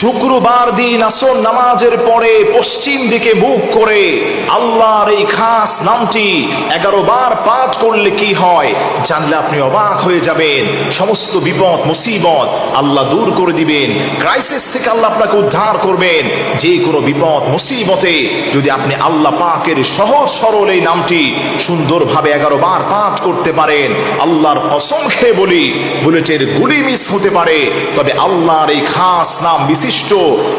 শুক্রবার দিন আসর নামাজের পরে পশ্চিম দিকে মুখ করে আল্লাহর এই খাস নামটি এগারো বার পাঠ করলে কি হয় জানলে আপনি অবাক হয়ে যাবেন। সমস্ত বিপদ, মুসিবত আল্লাহ দূর করে দিবেন। ক্রাইসিস থেকে আল্লাহ আপনাকে উদ্ধার করবেন। যে কোনো বিপদ, মুসিবতে যদি আপনি আল্লাহ পাকের সহজ সরল এই নামটি সুন্দরভাবে এগারো বার পাঠ করতে পারেন। আল্লাহর কসম খেয়ে বলি, বুলেটের গুলি মিস হতে পারে। তবে আল্লাহর এই খাস নাম বিশিষ্ট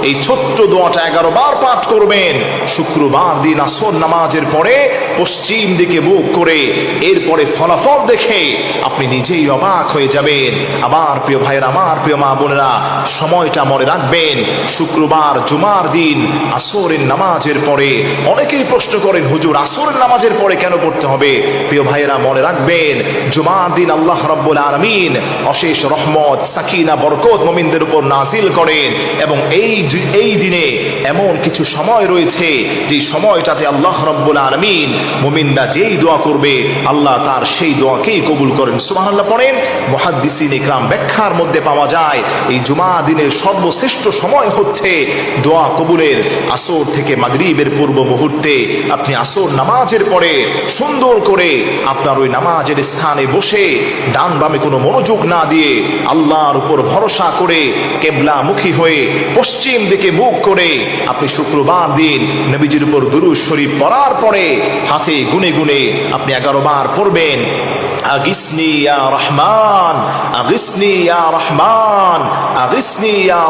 এই ছোট্ট দোয়াটা এগারো বার পাঠ করবেন। শুক্রবার দিন আসর নামাজের পরে পশ্চিম দিকে মুখ করে এরপরে ফলাফল দেখে আপনি নিজেই অবাক হয়ে যাবেন। আবার প্রিয় ভাইয়ের, আমার প্রিয় মা বোনেরা, সময়টা মনে রাখবেন। শুক্রবার জুমার দিন আসরের নামাজের পরে অনেকেই প্রশ্ন করেন, হুজুর, আসরের নামাজের পরে কেন পড়তে হবে? প্রিয় ভাইয়েরা, মনে রাখবেন, জুমার দিন আল্লাহ রব্বুল আলমিন অশেষ রহমত, সাকিনা, বরকত মোমিনদের উপর নাজিল করেন। এবং এই এই দিনে এমন কিছু সময় রয়েছে যে সময়টাতে আল্লাহ রব্বুল আলমিন মোমিনরা যেই দোয়া করবে, আল্লাহ তার সেই দোয়াকেই কবুল করেন। সুবাহ আল্লাহ পড়েন, মহাদ্দিসিন ইকরাম ব্যাখ্যার মধ্যে পাওয়া যায়, এই জুমা দিনের সর্বশ্রেষ্ঠ সময় হচ্ছে দোয়া কবুলের আসর থেকে মাগরিবের পূর্ব মুহূর্তে। আপনি আসর নামাজের পরে সুন্দর করে আপনার ওই নামাজের স্থানে বসে ডান বামে কোনো মনোযোগ না দিয়ে আল্লাহর উপর ভরসা করে কেবলামুখী হয়ে পশ্চিম দিকে মুখ করে আপনি শুক্রবার দিন নবীজির উপর দুরু শরীফ পড়ার পরে হাতে গুনে গুনে আপনি এগারো বার পড়বেন, আগিসনি রহমান রহমান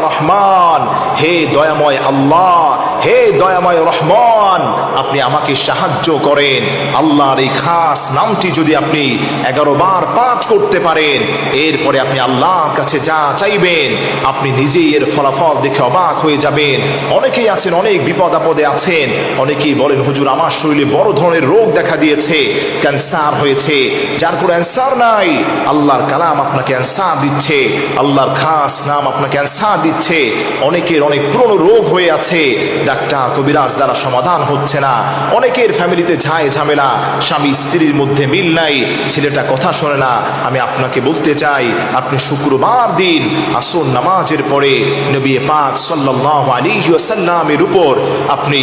রহমান হে দয়াময় আল্লাহ, হে দয়াময় রহমান, আপনি আমাকে সাহায্য করেন। আল্লাহর এই খাস নামটি যদি আপনি এগারো বার পাঠ করতে পারেন, এরপরে আপনি আল্লাহর কাছে যা চাইবেন, আপনি নিজেই এর ফলাফল দেখে অবাক হয়ে যাবেন। অনেকেই আছেন, অনেক বিপদ আপদে আছেন। অনেকেই বলেন, হুজুর, আমার শরীরে বড় ধরনের রোগ দেখা দিয়েছে, ক্যান্সার হয়েছে। যার কোনো অ্যান্সার নাই। আল্লাহর কালাম আপনাকে অ্যান্সার দিচ্ছে। আল্লাহর খাস নাম আপনাকে অ্যান্সার দিচ্ছে। অনেকের অনেক পুরনো রোগ হয়ে আছে। ডাক্তার কবিরাজ দ্বারা সমাধান হচ্ছে না। অনেকের ফ্যামিলিতে ঝায় ঝামেলা। স্বামী স্ত্রীর মধ্যে মিল নাই। ছেলেটা কথা শোনে না। আমি আপনাকে বলতে চাই, আপনি শুক্রবার দিন আসর নামাজের পরে নবী পাক সাল্লাল্লাহু আলাইহি ওয়াসাল্লামের উপর আপনি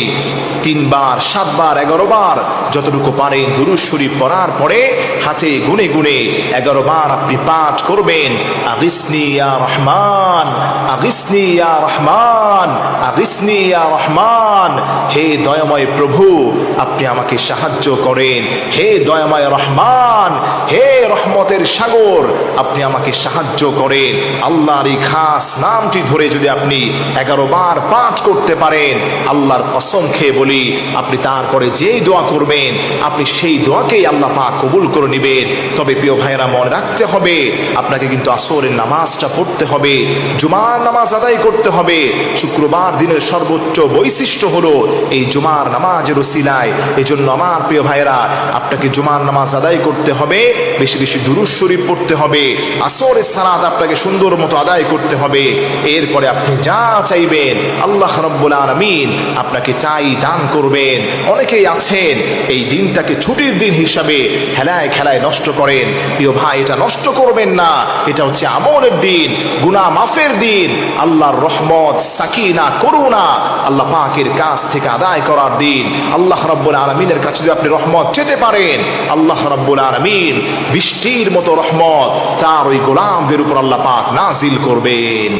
তিনবার, সাতবার এগারো বার যতটুকু পারেন দুরুদ শরীফ পড়ার পরে হাতে গুনে গুনে এগারো বার আপনি পাঠ করবেন। আগিসনি রহমান আগিসনি রহমান। আগিসনি ইয়া রহমান। হে দয়াময় প্রভু আপনি আমাকে সাহায্য করেন। হে দয়াময় রহমান হে রহমতের সাগর, আপনি আমাকে সাহায্য করেন। আল্লাহর এই খাস নামটি ধরে যদি আপনি এগারো বার পাঠ করতে পারেন, আল্লাহর কসম খেয়ে বলি, আপনি তারপরে যেই দোয়া করবেন, আপনি সেই দোয়াকেই আল্লাহ পাক কবুল করে নেবেন। তবে প্রিয় ভাইয়েরা, মনে রাখতে হবে, আপনাকে কিন্তু আসরের নামাজটা পড়তে হবে, জুমার নামাজ আদায় করতে হবে। শুক্রবার দিনের সর্বোচ্চ বৈশিষ্ট্য হলো এই জুমার নামাজের ওসিলায়। এই জন্য আমার প্রিয় ভাইয়েরা, আপনাকে জুমার নামাজ আদায় করতে হবে। বেশি বেশি বেশি দুরুজ শরীফ পড়তে হবে, আসরের সালাত আপনাকে সুন্দর মতো আদায় করতে হবে। এরপরে আপনি যা চাইবেন, আল্লাহ রব্বুল আলমিন আপনাকে চাই দান করবেন। অনেকেই আছেন, এই দিনটাকে ছুটির দিন হিসাবে হেলায় খেলায় নষ্ট করেন। প্রিয় ভাই, এটা নষ্ট করবেন না, এটা হচ্ছে আমলের দিন গুনা মাফের দিন, আল্লাহর রহমত, সাকিনা, করুণা, আল্লাহ পাকের কাছ থেকে আদায় করার দিন। আল্লাহ রব্বুল আলমিনের কাছে যদি আপনি রহমত চেতে পারেন, আল্লাহ রব্বুল আলমিন বৃষ্টির মতো রহমত তার ওই গোলামদের উপর আল্লাহ পাক নাজিল করবেন।